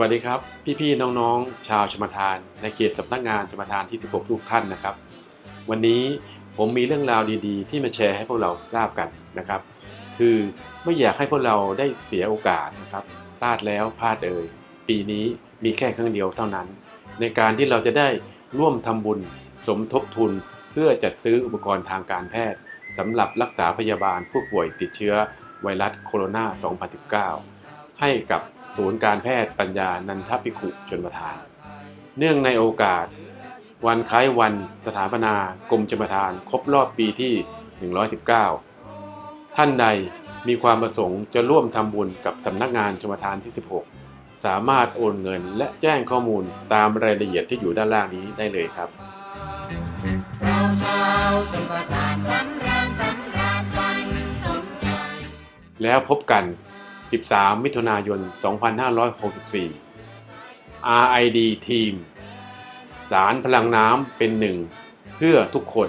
วัสดีครับ พี่ๆน้องๆ ชาวชมทาน ในเขตสำนักงานชมทานที่ 16 ทุกท่านนะครับ วันนี้ผมมีเรื่องราวดีๆ ที่มาแชร์ให้พวกเราทราบกันนะครับ คือไม่อยากให้พวกเราได้เสียโอกาสนะครับพลาดแล้วพลาดเอ่ยปีนี้มีแค่ครั้งเดียวเท่านั้น ในการที่เราจะได้ร่วมทำบุญสมทบทุน เพื่อจัดซื้ออุปกรณ์ทางการแพทย์สำหรับรักษาพยาบาลผู้ป่วยติดเชื้อไวรัสโคโรนา 2019 ให้กับ ศูนย์การแพทย์ปัญญานันทพิขุชนประทาน เนื่องในโอกาส วันคล้ายวันสถาปนากรมชนประทาน ครบรอบปีที่ 119 ท่านใดมีความประสงค์จะร่วมทำบุญกับสำนักงานชมประทานที่ 16 สามารถโอนเงินและแจ้งข้อมูลตามรายละเอียดที่อยู่ด้านล่างนี้ได้เลยครับเราชาวชมประทานสำราญสำราญวันสมใจ แล้วพบกัน 13 มิถุนายน 2564 RID Team สารพลังน้ำเป็นหนึ่งเพื่อทุกคน